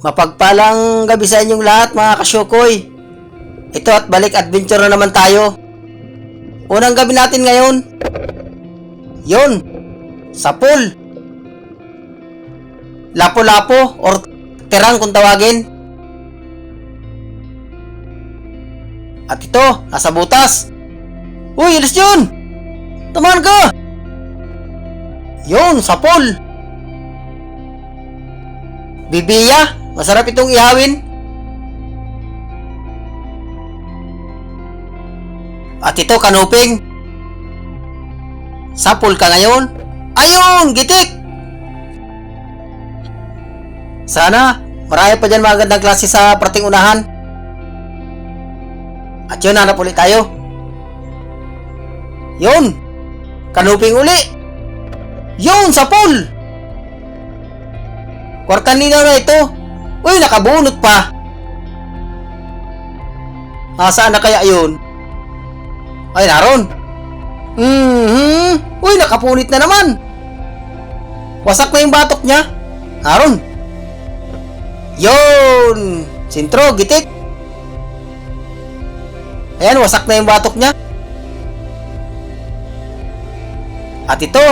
Mapagpalang gabi sa inyong lahat mga kasyokoy. Ito at balik adventure na naman tayo. Unang gabi natin ngayon. Yon. Sa pool. Lapo-lapo or terang kung tawagin. At ito, nasa butas. Uy, alis yun! Tamaan ka! Yun, sa pool. Bibiya, masarap itong ihawin. At ito, kanuping. Sa pool ka ngayon. Ayun, gitik! Sana, marami pa dyan magandang klase sa prating unahan. At yun, hanap ulit tayo. Yun! Kanuping uli! Yun, sa pool! Kwartan nila na ito. Uy, nakabunot pa. Nasaan na kaya yun? Ay, naroon. Mhm. Uy, nakapunit na naman. Wasak na yung batok niya. Naroon. Yun! Sintro, gitik. Ayan, wasak na yung batok niya. At ito,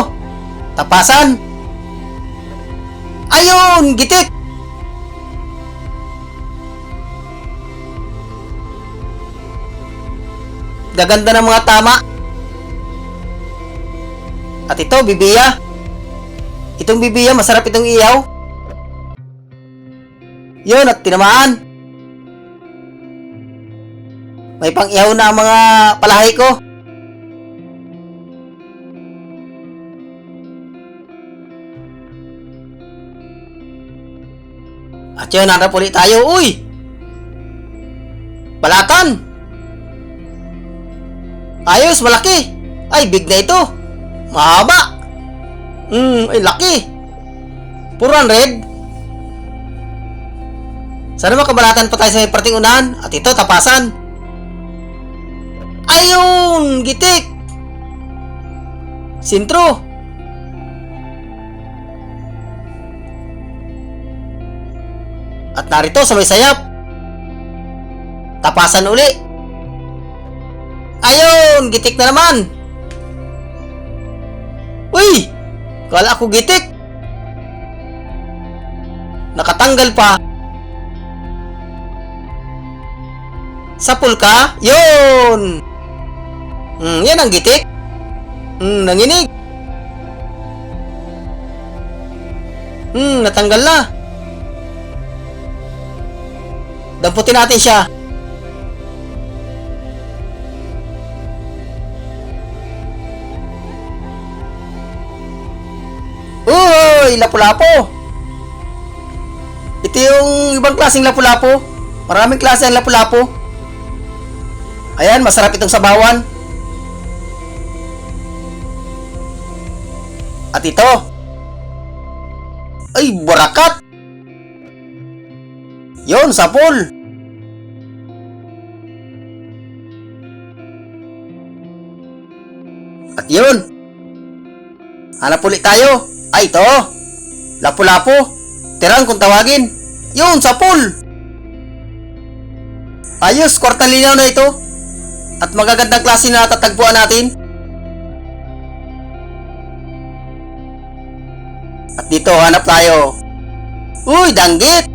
tapasan. Ayun, gitik. Gaganda ng mga tama. At ito, bibiya. Itong bibiya, masarap itong iyaw. Yun, at tinamaan. May pang ihaw na ang mga palahay ko. At yun, hanap tayo. Uy! Balatan! Ayos, malaki. Ay, big na ito. Mahaba. Hmm, ay laki. Puran red. Sana makabalatan pa tayo sa may parting unahan. At ito, tapasan. Ayun! Gitik! Sintro! At narito sa may sayap. Tapasan uli. Ayun! Gitik na naman! Uy! Kala ko gitik! Nakatanggal pa. Sapul ka? Yun! Hmm, yan ang gitik. Hmm, nanginig. Hmm, natanggal na. Damputin natin siya. Uy, lapu-lapo. Ito yung ibang klaseng lapu-lapo. Maraming klase ang lapu-lapo. Ayan, masarap itong sabawan. At ito. Ay, burakat. Yon, sapol. At yun. Hanap ulit tayo. Ay, ito. Lapu-lapo. Tirang kung tawagin. Yun, sapol. Ayos, kwartang linaw na ito. At magagandang klase na tatagpuan natin. At dito, hanap tayo. Uy, danggit!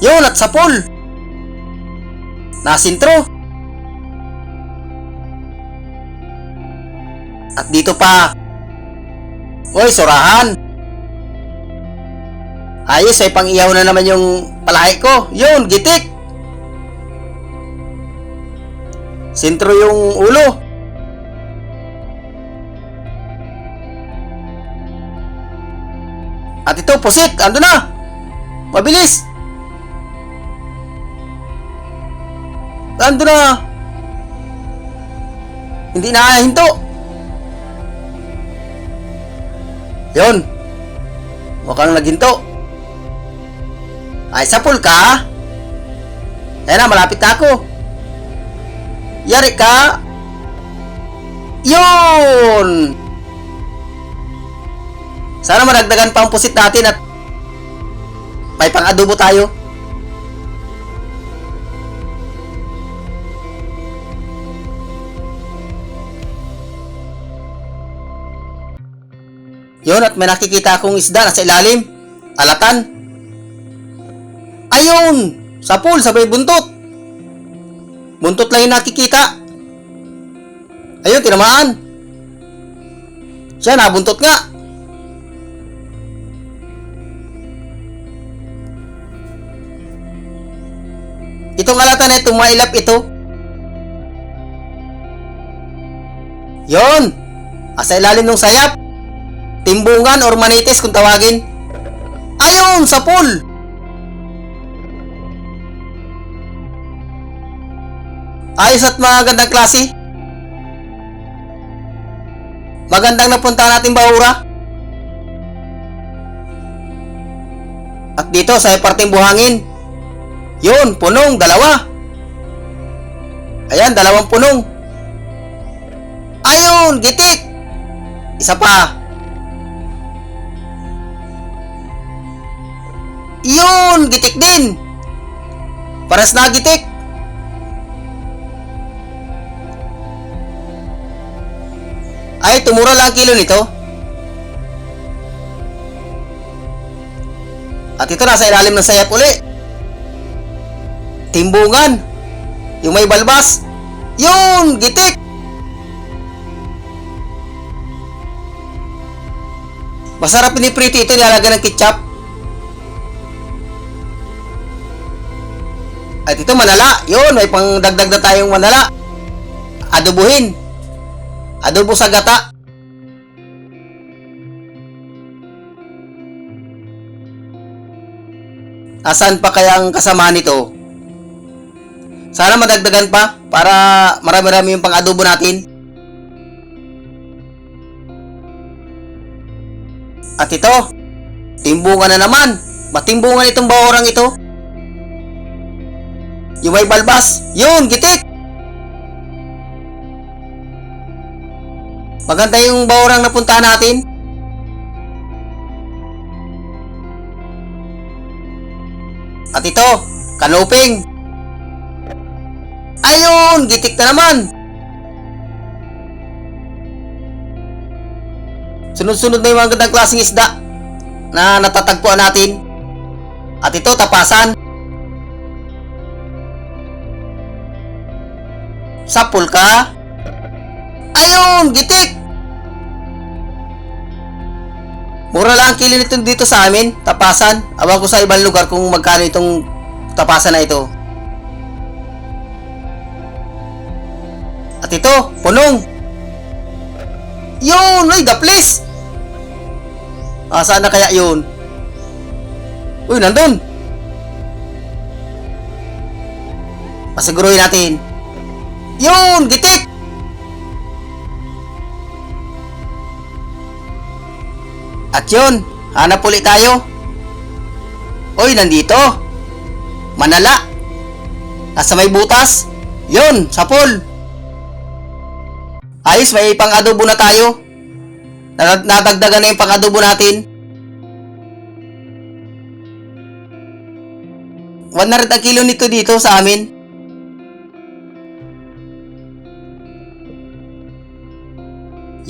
Yun, at sapol. Nasintro. At dito pa. Uy, surahan. Ayos, ay pang-iyaw na naman yung palahay ko. Yun, gitik. Sintro yung ulo. At ito, pusit. Ando na. Mabilis. Ando na. Hindi na hinto. Yun. Mukhang naghinto. Ay, sapul ka. Ayan na, malapit na ako. Yari ka. Yun! Sana madagdagan pa ang pusit natin at may pang-adobo tayo. Yun, at may nakikita akong isda nasa ilalim. Alatan. Ayun! Sa pool, sabay buntot. Buntot lang yung nakikita. Ayun, tinamaan. Siya, nabuntot nga. Itong alatan na ito, mailap ito. Yon! Asa ilalim ng sayap. Timbungan or manitis kung tawagin. Ayun! Sa pool! Ayos at magandang klase. Magandang napunta natin bahura. At dito sa parteng buhangin. Yun, punong, dalawa. Ayan, dalawang punong. Ayun, gitik. Isa pa. Yun, gitik din. Paras na gitik. Ay, tumura lang ang kilo nito. At ito nasa ilalim ng sayap uli. Timbungan. Yung may balbas. Yun! Gitik! Masarap piniprito ito nilalagyan ng ketchup. At ito manala. Yun, may pangdagdag na tayong manala. Adobuhin. Adobo sa gata. Asan pa kaya ang kasama nito? Sana madagdagan pa para marami-rami yung pang-adobo natin. At ito, timbungan na naman. Matimbungan itong baorang ito. Yung may balbas, yun, gitik! Maganda yung baorang napuntahan natin. At ito, kanuping. Ayun, gitik na naman. Sunod-sunod na yung mga gandang klaseng isda na natatagpuan natin. At ito, tapasan. Sapul ka. Ayun, gitik. Mura lang ang kilo nito dito sa amin, tapasan. Awan ko sa ibang lugar kung magkano itong tapasan na ito. At ito, punong. Yun, ay, gaplis. Ah, saan na kaya yun? Uy, nandun. Pasiguruhin natin. Yun, gitik. At yun, hanap ulit tayo. Uy, nandito. Manala. Nasa may butas. Yun, sa pool. Ayos, may pang-adobo na tayo. Nat- Natagdagan na yung pang-adobo natin. 100 ang kilo nito dito sa amin.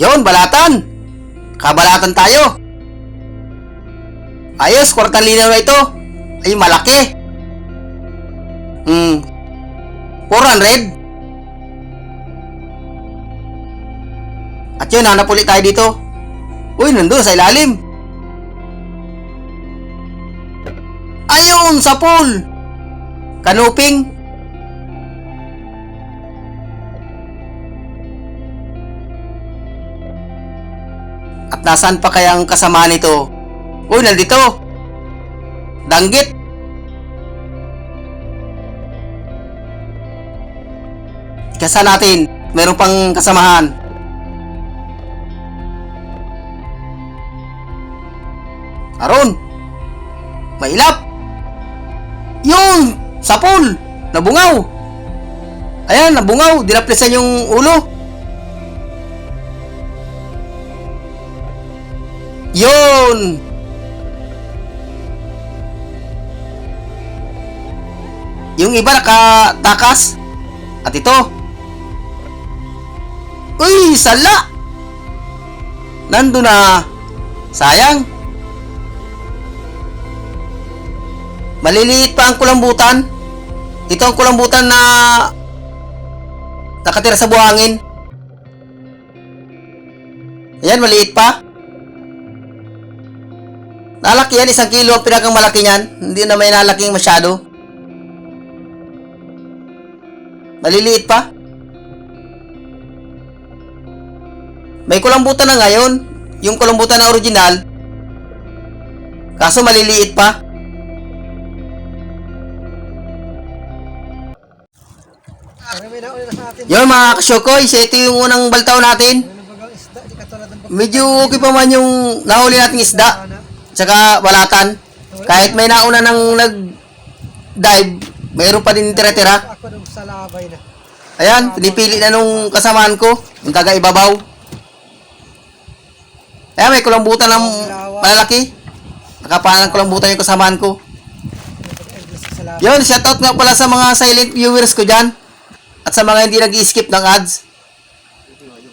Yon, balatan. Kabalatan tayo. Ayos, kwartang linaw na ito. Ay, malaki. Hmm. 400. At yun, hanap ulit tayo dito. Uy, nandun sa ilalim. Ayun, sa pool. Kanuping. Nasaan pa kaya ang kasama nito? Uy, nandito. Danggit. Ikasa natin. Meron pang kasamahan. Aron. Mailap. Yun! Sa pool! Nabungaw! Ayan, nabungaw. Dinaplisan yung ulo. Yun! Yung iba nakatakas. At ito. Uy, sala! Nando na. Sayang. Maliliit pa ang kulambutan. Ito ang kulambutan na nakatira sa buhangin. Ayan, maliit pa. Nalaki yan, isang kilo ang pinakang malaki niyan. Hindi na may nalaking masyado. Maliliit pa. May kulambutan na ngayon. Yung kulambutan na original. Kaso maliliit pa. Yun mga kasyokoy, siya ito yung unang baltaw natin. Ano Medyo okay pa man yung nahuli nating isda. Tsaka balatan. Kahit may nauna ng nag-dive, mayroon pa din tira-tira. Ako nung sa labay na. Ayan, pinipili na nung kasamaan ko, yung taga ibabaw. Ayan, may kulambutan ng malaki. Nakapanan ng kulambutan yung kasamaan ko. Yun, shoutout nga pala sa mga silent viewers ko dyan. At sa mga hindi nag-skip ng ads.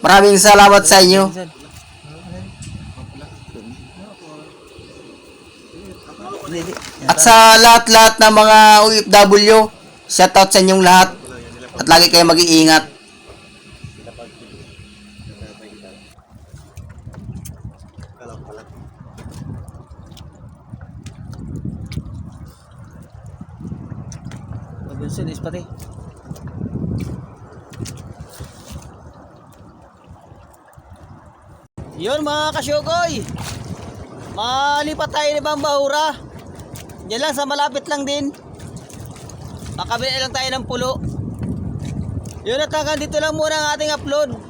Maraming salamat sa inyo. At sa lahat-lahat ng mga OFW, shoutout sa inyong lahat. At lagi kayo mag-iingat. Mabilis pati. Yun mga kasyogoy. Malipat tayo ni Bambahura. Diyan lang sa malapit lang din. Makabili lang tayo ng pulo. Yun at hanggang dito lang muna ang ating upload.